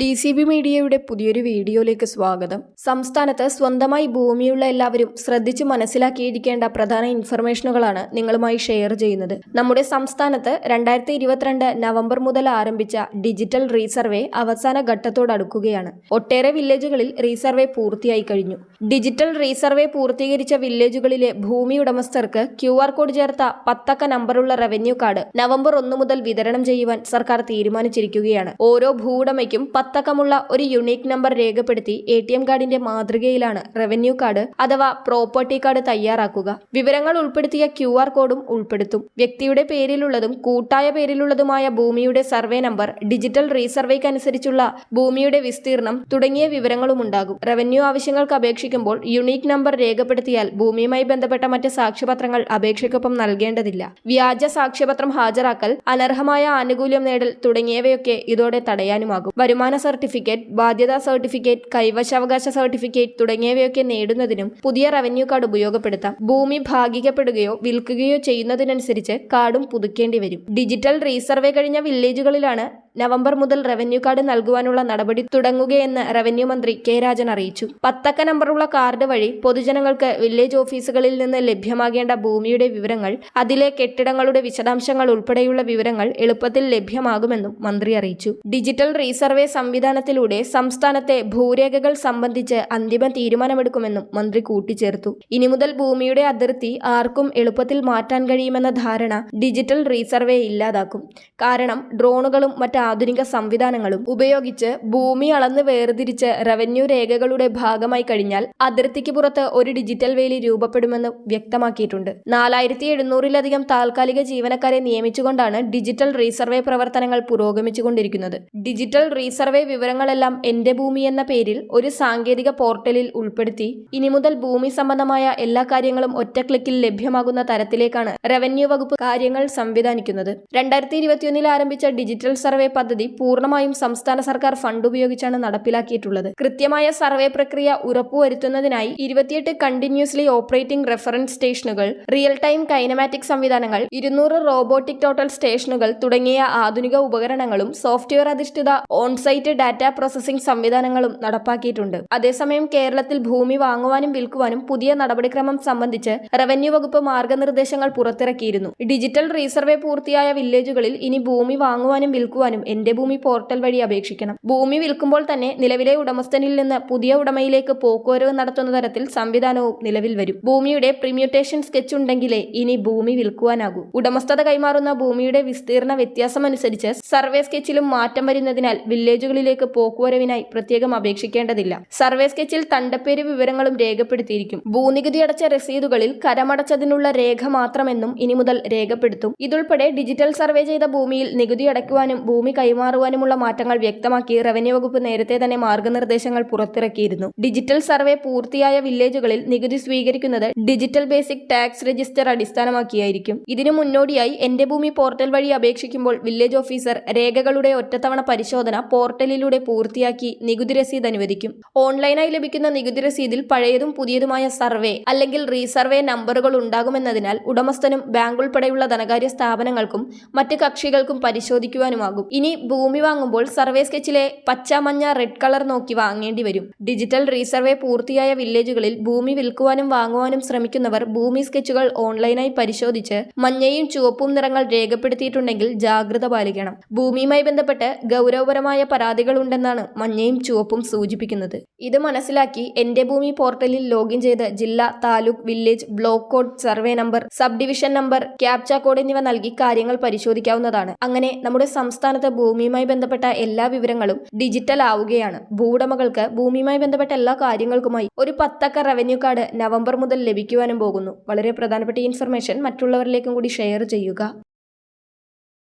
D C B മീഡിയയുടെ പുതിയൊരു വീഡിയോയിലേക്ക് സ്വാഗതം. സംസ്ഥാനത്ത് സ്വന്തമായി ഭൂമിയുള്ള എല്ലാവരും ശ്രദ്ധിച്ചു മനസ്സിലാക്കിയിരിക്കേണ്ട പ്രധാന ഇൻഫർമേഷനുകളാണ് നിങ്ങളുമായി ഷെയർ ചെയ്യുന്നത്. നമ്മുടെ സംസ്ഥാനത്ത് രണ്ടായിരത്തി ഇരുപത്തിരണ്ട് നവംബർ മുതൽ ആരംഭിച്ച ഡിജിറ്റൽ റീസർവേ അവസാന ഘട്ടത്തോടടുക്കുകയാണ് ഒട്ടേറെ വില്ലേജുകളിൽ റീസർവേ പൂർത്തിയായി കഴിഞ്ഞു. ഡിജിറ്റൽ റീസർവേ പൂർത്തീകരിച്ച വില്ലേജുകളിലെ ഭൂമി ഉടമസ്ഥർക്ക് ക്യു ആർ കോഡ് ചേർത്ത പത്തക്ക നമ്പറുള്ള റവന്യൂ കാർഡ് നവംബർ ഒന്ന് മുതൽ വിതരണം ചെയ്യുവാൻ സർക്കാർ തീരുമാനിച്ചിരിക്കുകയാണ്. ഓരോ ഭൂവുടമയ്ക്കും പത്തക്കമുള്ള ഒരു യുണീക് നമ്പർ രേഖപ്പെടുത്തി എ ടി എം കാർഡിന്റെ മാതൃകയിലാണ് റവന്യൂ കാർഡ് അഥവാ പ്രോപ്പർട്ടി കാർഡ് തയ്യാറാക്കുക. വിവരങ്ങൾ ഉൾപ്പെടുത്തിയ ക്യു ആർ കോഡും ഉൾപ്പെടുത്തും. വ്യക്തിയുടെ പേരിലുള്ളതും കൂട്ടായ പേരിലുള്ളതുമായ ഭൂമിയുടെ സർവേ നമ്പർ ഡിജിറ്റൽ റീസർവേക്ക് അനുസരിച്ചുള്ള ഭൂമിയുടെ വിസ്തീർണം തുടങ്ങിയ വിവരങ്ങളും ഉണ്ടാകും റവന്യൂ ആവശ്യങ്ങൾക്ക് അപേക്ഷിക്കുമ്പോൾ യുണീക് നമ്പർ രേഖപ്പെടുത്തിയാൽ ഭൂമിയുമായി ബന്ധപ്പെട്ട മറ്റ് സാക്ഷ്യപത്രങ്ങൾ അപേക്ഷയ്ക്കൊപ്പം നൽകേണ്ടതില്ല. വ്യാജ സാക്ഷ്യപത്രം ഹാജരാക്കൽ അനർഹമായ ആനുകൂല്യം നേടൽ തുടങ്ങിയവയൊക്കെ ഇതോടെ തടയാനുമാകും. വരുമാന സർട്ടിഫിക്കറ്റ് ബാധ്യതാ സർട്ടിഫിക്കറ്റ് കൈവശാവകാശ സർട്ടിഫിക്കറ്റ് തുടങ്ങിയവയൊക്കെ നേടുന്നതിനും പുതിയ റവന്യൂ കാർഡ് ഉപയോഗപ്പെടുത്താം. ഭൂമി ഭാഗിക്കപ്പെടുകയോ വിൽക്കുകയോ ചെയ്യുന്നതിനനുസരിച്ച് കാർഡും പുതുക്കേണ്ടി വരും ഡിജിറ്റൽ റീസർവേ കഴിഞ്ഞ വില്ലേജുകളിലാണ് നവംബർ മുതൽ റവന്യൂ കാർഡ് നൽകുവാനുള്ള നടപടി തുടങ്ങുകയെന്ന് റവന്യൂ മന്ത്രി കെ രാജൻ അറിയിച്ചു. പത്തക്ക നമ്പറുള്ള കാർഡ് വഴി പൊതുജനങ്ങൾക്ക് വില്ലേജ് ഓഫീസുകളിൽ നിന്ന് ലഭ്യമാകേണ്ട ഭൂമിയുടെ വിവരങ്ങൾ അതിലെ കെട്ടിടങ്ങളുടെ വിശദാംശങ്ങൾ ഉൾപ്പെടെയുള്ള വിവരങ്ങൾ എളുപ്പത്തിൽ ലഭ്യമാകുമെന്നും മന്ത്രി അറിയിച്ചു. ഡിജിറ്റൽ റീസർവേ സംവിധാനത്തിലൂടെ സംസ്ഥാനത്തെ ഭൂരേഖകൾ സംബന്ധിച്ച് അന്തിമ തീരുമാനമെടുക്കുമെന്നും മന്ത്രി കൂട്ടിച്ചേർത്തു. ഇനി മുതൽ ഭൂമിയുടെ അതിർത്തി ആർക്കും എളുപ്പത്തിൽ മാറ്റാൻ കഴിയുമെന്ന ധാരണ ഡിജിറ്റൽ റീസർവേ ഇല്ലാതാക്കും. കാരണം ഡ്രോണുകളും മറ്റ് ആധുനിക സംവിധാനങ്ങളും ഉപയോഗിച്ച് ഭൂമി അളന്ന് വേർതിരിച്ച് റവന്യൂ രേഖകളുടെ ഭാഗമായി കഴിഞ്ഞാൽ അതിർത്തിക്ക് പുറത്ത് ഒരു ഡിജിറ്റൽ വേലി രൂപപ്പെടുമെന്ന് വ്യക്തമാക്കിയിട്ടുണ്ട്. നാലായിരത്തി എഴുന്നൂറിലധികം താൽക്കാലിക ജീവനക്കാരെ നിയമിച്ചുകൊണ്ടാണ് ഡിജിറ്റൽ റീസർവേ പ്രവർത്തനങ്ങൾ പുരോഗമിച്ചുകൊണ്ടിരിക്കുന്നത്. ഡിജിറ്റൽ റീസർവേ വിവരങ്ങളെല്ലാം എന്റെ ഭൂമി എന്ന പേരിൽ ഒരു സാങ്കേതിക പോർട്ടലിൽ ഉൾപ്പെടുത്തി ഇനി മുതൽ ഭൂമി സംബന്ധമായ എല്ലാ കാര്യങ്ങളും ഒറ്റ ക്ലിക്കിൽ ലഭ്യമാകുന്ന തരത്തിലേക്കാണ് റവന്യൂ വകുപ്പ് കാര്യങ്ങൾ സംവിധാനിക്കുന്നത്. രണ്ടായിരത്തി ഇരുപത്തിയൊന്നിൽ ആരംഭിച്ച ഡിജിറ്റൽ സർവേ പദ്ധതി പൂർണമായും സംസ്ഥാന സർക്കാർ ഫണ്ട് ഉപയോഗിച്ചാണ് നടപ്പിലാക്കിയിട്ടുള്ളത്. കൃത്യമായ സർവേ പ്രക്രിയ ഉറപ്പുവരുത്തുന്നതിനായി ഇരുപത്തിയെട്ട് കണ്ടിന്യൂസ്ലി ഓപ്പറേറ്റിംഗ് റെഫറൻസ് സ്റ്റേഷനുകൾ റിയൽ ടൈം കൈനമാറ്റിക് സംവിധാനങ്ങൾ ഇരുന്നൂറ് റോബോട്ടിക് ടോട്ടൽ സ്റ്റേഷനുകൾ തുടങ്ങിയ ആധുനിക ഉപകരണങ്ങളും സോഫ്റ്റ്വെയർ അധിഷ്ഠിത ഓൺസൈറ്റ് ഡാറ്റ പ്രോസസിംഗ് സംവിധാനങ്ങളും നടപ്പാക്കിയിട്ടുണ്ട്. അതേസമയം കേരളത്തിൽ ഭൂമി വാങ്ങുവാനും വിൽക്കുവാനും പുതിയ നടപടിക്രമം സംബന്ധിച്ച് റവന്യൂ വകുപ്പ് മാർഗനിർദ്ദേശങ്ങൾ പുറത്തിറക്കിയിരുന്നു. ഡിജിറ്റൽ റീസർവേ പൂർത്തിയായ വില്ലേജുകളിൽ ഇനി ഭൂമി വാങ്ങുവാനും വിൽക്കുവാനും എന്റെ ഭൂമി പോർട്ടൽ വഴി അപേക്ഷിക്കണം. ഭൂമി വിൽക്കുമ്പോൾ തന്നെ നിലവിലെ ഉടമസ്ഥനിൽ നിന്ന് പുതിയ ഉടമയിലേക്ക് പോക്കുവരവ് നടത്തുന്ന തരത്തിൽ സംവിധാനവും നിലവിൽ വരും. ഭൂമിയുടെ പ്രിമ്യൂട്ടേഷൻ സ്കെച്ച് ഉണ്ടെങ്കിലേ ഇനി ഭൂമി വിൽക്കുവാനാകൂ. ഉടമസ്ഥത കൈമാറുന്ന ഭൂമിയുടെ വിസ്തീർണ വ്യത്യാസമനുസരിച്ച് സർവേ സ്കെച്ചിലും മാറ്റം വരുന്നതിനാൽ വില്ലേജുകളിലേക്ക് പോക്കുവരവിനായി പ്രത്യേകം അപേക്ഷിക്കേണ്ടതില്ല. സർവേ സ്കെച്ചിൽ തണ്ടപ്പേര് വിവരങ്ങളും രേഖപ്പെടുത്തിയിരിക്കും. ഭൂനികുതി അടച്ച രസീതുകളിൽ കരമടച്ചതിനുള്ള രേഖ മാത്രമെന്നും ഇനി മുതൽ രേഖപ്പെടുത്തും. ഇതുൾപ്പെടെ ഡിജിറ്റൽ സർവേ ചെയ്ത ഭൂമിയിൽ നികുതി അടയ്ക്കുവാനും ഭൂമി കൈമാറുവാനുമുള്ള മാറ്റങ്ങൾ വ്യക്തമാക്കി റവന്യൂ വകുപ്പ് നേരത്തെ തന്നെ മാർഗനിർദ്ദേശങ്ങൾ പുറത്തിറക്കിയിരുന്നു. ഡിജിറ്റൽ സർവേ പൂർത്തിയായ വില്ലേജുകളിൽ നികുതി സ്വീകരിക്കുന്നത് ഡിജിറ്റൽ ബേസിക് ടാക്സ് രജിസ്റ്റർ അടിസ്ഥാനമാക്കിയായിരിക്കും. ഇതിനു മുന്നോടിയായി എന്റെ ഭൂമി പോർട്ടൽ വഴി അപേക്ഷിക്കുമ്പോൾ വില്ലേജ് ഓഫീസർ രേഖകളുടെ ഒറ്റത്തവണ പരിശോധന പോർട്ടലിലൂടെ പൂർത്തിയാക്കി നികുതി രസീത് അനുവദിക്കും. ഓൺലൈനായി ലഭിക്കുന്ന നികുതി രസീതിൽ പഴയതും പുതിയതുമായ സർവേ അല്ലെങ്കിൽ റീസർവേ നമ്പറുകൾ ഉണ്ടാകുമെന്നതിനാൽ ഉടമസ്ഥനും ബാങ്ക് ഉൾപ്പെടെയുള്ള ധനകാര്യ സ്ഥാപനങ്ങൾക്കും മറ്റ് കക്ഷികൾക്കും പരിശോധിക്കുവാനുമാകും. ഇനി ഭൂമി വാങ്ങുമ്പോൾ സർവേ സ്കെച്ചിലെ പച്ച മഞ്ഞ റെഡ് കളർ നോക്കി വാങ്ങേണ്ടി വരും. ഡിജിറ്റൽ റീസർവേ പൂർത്തിയായ വില്ലേജുകളിൽ ഭൂമി വിൽക്കുവാനും വാങ്ങുവാനും ശ്രമിക്കുന്നവർ ഭൂമി സ്കെച്ചുകൾ ഓൺലൈനായി പരിശോധിച്ച് മഞ്ഞയും ചുവപ്പും നിറങ്ങൾ രേഖപ്പെടുത്തിയിട്ടുണ്ടെങ്കിൽ ജാഗ്രത പാലിക്കണം. ഭൂമിയുമായി ബന്ധപ്പെട്ട് ഗൗരവപരമായ പരാതികൾ ഉണ്ടെന്നാണ് മഞ്ഞയും ചുവപ്പും സൂചിപ്പിക്കുന്നത്. ഇത് മനസ്സിലാക്കി എന്റെ ഭൂമി പോർട്ടലിൽ ലോഗിൻ ചെയ്ത് ജില്ല taluk village block code survey number sub division number captcha code എന്നിവ നൽകി കാര്യങ്ങൾ പരിശോധിക്കാവുന്നതാണ്. അങ്ങനെ നമ്മുടെ സംസ്ഥാനത്ത് ഭൂമിയുമായി ബന്ധപ്പെട്ട എല്ലാ വിവരങ്ങളും ഡിജിറ്റൽ ആവുകയാണ്. ഭൂവുടമകൾക്ക് ഭൂമിയുമായി ബന്ധപ്പെട്ട എല്ലാ കാര്യങ്ങൾക്കുമായി ഒരു പത്തക്ക റവന്യൂ കാർഡ് നവംബർ മുതൽ ലഭിക്കുവാനും പോകുന്നു. വളരെ പ്രധാനപ്പെട്ട ഇൻഫർമേഷൻ മറ്റുള്ളവരിലേക്കും കൂടി ഷെയർ ചെയ്യുക.